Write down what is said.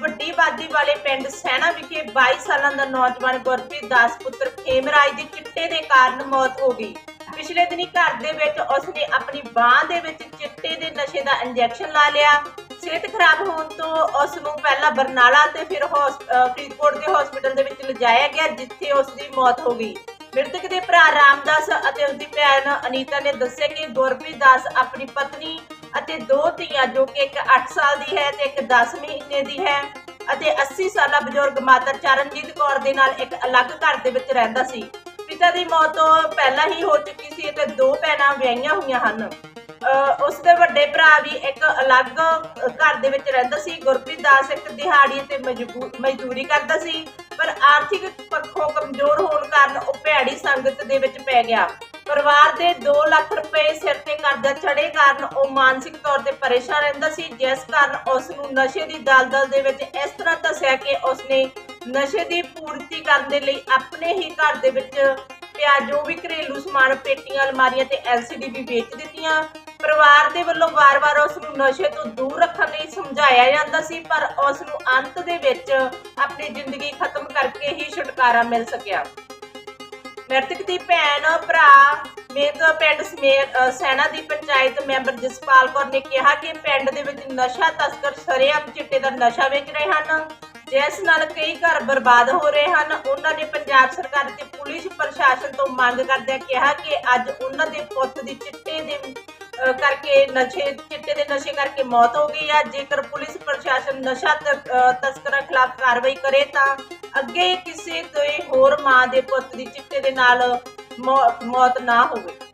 ਵੱਡੀ ਆਬਾਦੀ ਵਾਲੇ ਪਿੰਡ ਸੈਣਾ ਵਿਖੇ 22 ਸਾਲਾਂ ਦਾ ਨੌਜਵਾਨ ਗੁਰਪ੍ਰੀਤ ਦਾਸ ਪੁੱਤਰ ਖੇਮਰਾਜ ਦੀ ਚਿੱਟੇ ਦੇ ਕਾਰਨ ਮੌਤ ਹੋ ਗਈ। ਪਿਛਲੇ ਦਿਨੀ ਘਰ ਦੇ ਵਿੱਚ ਉਸਨੇ ਆਪਣੀ ਬਾਹ ਦੇ ਵਿੱਚ ਚਿੱਟੇ ਦੇ ਨਸ਼ੇ ਦਾ ਇੰਜੈਕਸ਼ਨ ਲਾ ਲਿਆ। ਸਿਹਤ ਖਰਾਬ ਹੋਣ ਤੋਂ ਉਸ ਨੂੰ ਪਹਿਲਾਂ ਬਰਨਾਲਾ ਤੇ ਫਿਰ ਫਰੀਦਕੋਟ ਦੇ ਹਸਪੀਟਲ ਦੇ ਵਿੱਚ ਲਿਜਾਇਆ ਗਿਆ, ਜਿੱਥੇ ਉਸ ਦੀ ਮੌਤ ਹੋ ਗਈ। ਮ੍ਰਿਤਕ ਦੇ ਭਰਾ ਰਾਮਦਾਸ ਅਤੇ ਉਸ ਦੀ ਭੈਣ ਅਨੀਤਾ ਨੇ ਦੱਸਿਆ ਕਿ ਗੁਰਪ੍ਰੀਤ ਦਾਸ ਆਪਣੀ ਪਤਨੀ ਅਤੇ ਦੋ ਧੀਆਂ ਜੋ ਕਿ ਇੱਕ 8 ਸਾਲ ਦੀ ਹੈ ਤੇ ਇੱਕ 10 ਮਹੀਨੇ ਦੀ ਹੈ ਅਤੇ 80 ਸਾਲਾ ਬਜ਼ੁਰਗ ਮਾਤਾ ਚਰਨਜੀਤ ਕੌਰ ਦੇ ਨਾਲ ਇੱਕ ਅਲੱਗ ਘਰ ਦੇ ਵਿੱਚ ਰਹਿੰਦਾ ਸੀ। ਪਿਤਾ ਦੀ ਮੌਤ ਤੋਂ ਪਹਿਲਾਂ ਹੀ ਹੋ ਚੁੱਕੀ ਸੀ ਤੇ ਦੋ ਭੈਣਾਂ ਵਿਆਹੀਆਂ ਹੋਈਆਂ ਹਨ। ਅਹ ਉਸ ਦੇ ਵੱਡੇ ਭਰਾ ਵੀ ਇੱਕ ਅਲੱਗ ਘਰ ਦੇ ਵਿੱਚ ਰਹਿੰਦਾ ਸੀ। ਗੁਰਪ੍ਰੀਤ ਦਾਸ ਇੱਕ ਦਿਹਾੜੀ ਤੇ ਮਜਬੂ- ਮਜ਼ਦੂਰੀ ਕਰਦਾ ਸੀ। ਪਰ ਆਰਥਿਕ ਪੱਖੋਂ ਕਮਜ਼ੋਰ ਹੋਣ ਕਾਰਨ ਉਹ ਭੈੜੀ ਸੰਗਤ ਦੇ ਵਿੱਚ ਪੈ ਗਿਆ। ਪਰਿਵਾਰ ਦੇ 2 ਲੱਖ ਰੁਪਏ ਸਿਰ ਤੇ ਕਰਜ਼ਾ ਚੜੇ ਕਾਰਨ ਉਹ ਮਾਨਸਿਕ ਤੌਰ ਤੇ ਪਰੇਸ਼ਾਨ ਰਹਿੰਦਾ ਸੀ, ਜਿਸ ਕਾਰਨ ਉਸ ਨੂੰ ਨਸ਼ੇ ਦੀ ਦਲਦਲ ਦੇ ਵਿੱਚ ਇਸ ਤਰ੍ਹਾਂ ਧੱਸਿਆ ਕਿ ਉਸਨੇ ਨਸ਼ੇ ਦੀ ਪੂਰਤੀ ਕਰਨ ਦੇ ਲਈ ਆਪਣੇ ਹੀ ਘਰ ਦੇ ਵਿੱਚ ਪਿਆ ਜੋ ਵੀ ਘਰੇਲੂ ਸਮਾਨ, ਪੇਟੀਆਂ, ਅਲਮਾਰੀਆਂ ਤੇ ਐਲਸੀਡੀ ਵੀ ਵੇਚ ਦਿੱਤੀਆਂ। ਪਰਿਵਾਰ ਦੇ ਵੱਲੋਂ ਵਾਰ-ਵਾਰ ਉਸ ਨੂੰ ਨਸ਼ੇ ਤੋਂ ਦੂਰ ਰੱਖਣ ਲਈ ਸਮਝਾਇਆ ਜਾਂਦਾ ਸੀ, ਪਰ ਉਸ ਨੂੰ ਅੰਤ ਦੇ ਵਿੱਚ ਆਪਣੀ ਜ਼ਿੰਦਗੀ ਖਤਮ ਕਰਕੇ ਹੀ ਛੁਟਕਾਰਾ ਮਿਲ ਸਕਿਆ। ਮ੍ਰਿਤਕ ਦੀ ਭੈਣ, ਭਰਾ ਮੇਤ ਪਿੰਡ ਸਮੇਤ ਸੈਨਾ ਦੀ ਪੰਚਾਇਤ ਮੈਂਬਰ ਜਸਪਾਲ ਕੌਰ ਨੇ ਕਿਹਾ ਕਿ ਪਿੰਡ ਦੇ ਵਿੱਚ ਨਸ਼ਾ ਤਸਕਰ ਸ਼ਰੇਆਮ ਚਿੱਟੇ ਦਾ ਨਸ਼ਾ ਵੇਚ ਰਹੇ ਹਨ। ਜਿਸ ਨਾਲ ਕਈ ਘਰ ਬਰਬਾਦ ਹੋ ਰਹੇ ਹਨ। ਉਹਨਾਂ ਨੇ ਪੰਜਾਬ ਸਰਕਾਰ ਤੇ ਪੁਲਿਸ ਪ੍ਰਸ਼ਾਸਨ ਤੋਂ ਮੰਗ ਕਰਦਿਆਂ ਕਿਹਾ ਕਿ ਅੱਜ ਉਹਨਾਂ ਦੇ ਪੁੱਤ ਦੀ ਚਿੱਟੇ ਦੇ ਕਰਕੇ ਨਸ਼ੇ, ਚਿੱਟੇ ਦੇ ਨਸ਼ੇ ਕਰਕੇ ਮੌਤ ਹੋ ਗਈ ਆ। ਜੇਕਰ ਪੁਲਿਸ ਪ੍ਰਸ਼ਾਸਨ ਨਸ਼ਾ ਤਸਕਰਾਂ ਖਿਲਾਫ ਕਾਰਵਾਈ ਕਰੇ ਤਾਂ ਅੱਗੇ ਕਿਸੇ ਕੋਈ ਹੋਰ ਮਾਂ ਦੇ ਪੁੱਤ ਦੀ ਚਿੱਟੇ ਦੇ ਨਾਲ ਮੌ- ਮੌਤ ਨਾ ਹੋਵੇ।